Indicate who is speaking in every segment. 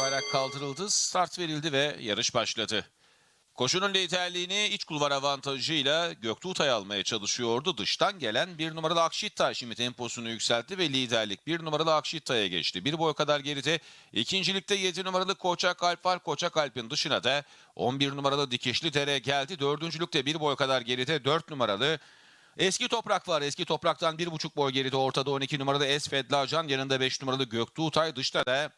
Speaker 1: bayrak kaldırıldı, start verildi ve yarış başladı. Koşunun liderliğini iç kulvar avantajıyla Göktuğtay almaya çalışıyordu. Dıştan gelen bir numaralı Akşitta şimdi temposunu yükseltti ve liderlik bir numaralı Akşitta'ya geçti. Bir boy kadar geride ikincilikte 7 numaralı Koçak Alp var. Koçak Alp'in dışına da 11 numaralı Dikişli Dere geldi. Dördüncülükte bir boy kadar geride 4 numaralı Eski Toprak var. Eski Toprak'tan bir buçuk boy geride ortada 12 numaralı Esfedlacan yanında 5 numaralı Göktuğtay dışta da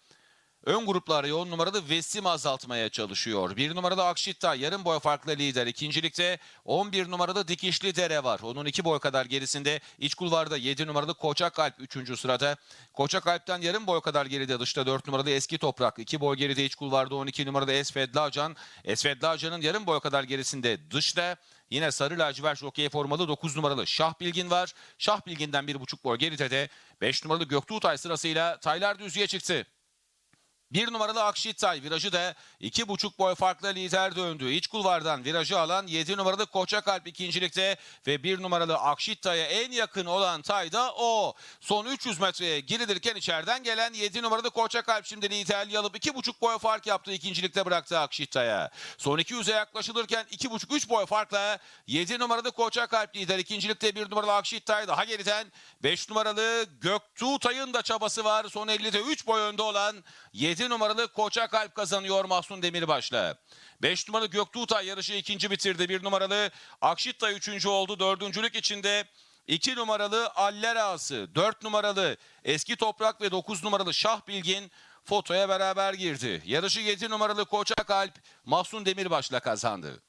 Speaker 1: Ön gruplar yoğun numaralı Vesim azaltmaya çalışıyor. Bir numaralı Akşitta yarım boy farklı lider. İkincilikte 11 numaralı Dikişli Dere var. Onun iki boy kadar gerisinde iç kulvarda 7 numaralı Koçak Alp 3. sırada. Koçak Alp'ten yarım boy kadar geride dışta 4 numaralı Eski Toprak. 2 boy geride iç kulvarda 12 numaralı Esfedlacan. Esfedlacan'ın yarım boy kadar gerisinde dışta Yine sarı lacivert jokey formalı 9 numaralı Şah Bilgin var. Şah Bilgin'den 1,5 boy geride de 5 numaralı Göktuğtay sırasıyla Taylar Düzü'ye çıktı. Bir numaralı Akşitay virajı da iki buçuk boy farklı lider döndü. İç kulvardan virajı alan 7 numaralı Koçakalp ikincilikte ve bir numaralı Akşitay'a en yakın olan Tay da o. Son 300 metreye girilirken içeriden gelen 7 numaralı Koçakalp şimdi liderliği alıp iki buçuk boy fark yaptı. ikincilikte bıraktı Akşitay'a. Son 200'e yaklaşılırken iki buçuk 3 boy farkla 7 numaralı Koçakalp lider. ikincilikte bir numaralı Akşitay daha geriden 5 numaralı Göktuğtay'ın da çabası var. Son 50'de 3 boy önde olan 7 numaralı Koça Kalp kazanıyor Mahsun Demirbaş'la. 5 numaralı Göktuğtay yarışı ikinci bitirdi. 1 numaralı Akşitta üçüncü oldu. Dördüncülük içinde 2 numaralı Aller Ağası, 4 numaralı Eski Toprak ve 9 numaralı Şah Bilgin fotoya beraber girdi. Yarışı 7 numaralı Koça Kalp Mahsun Demirbaş'la kazandı.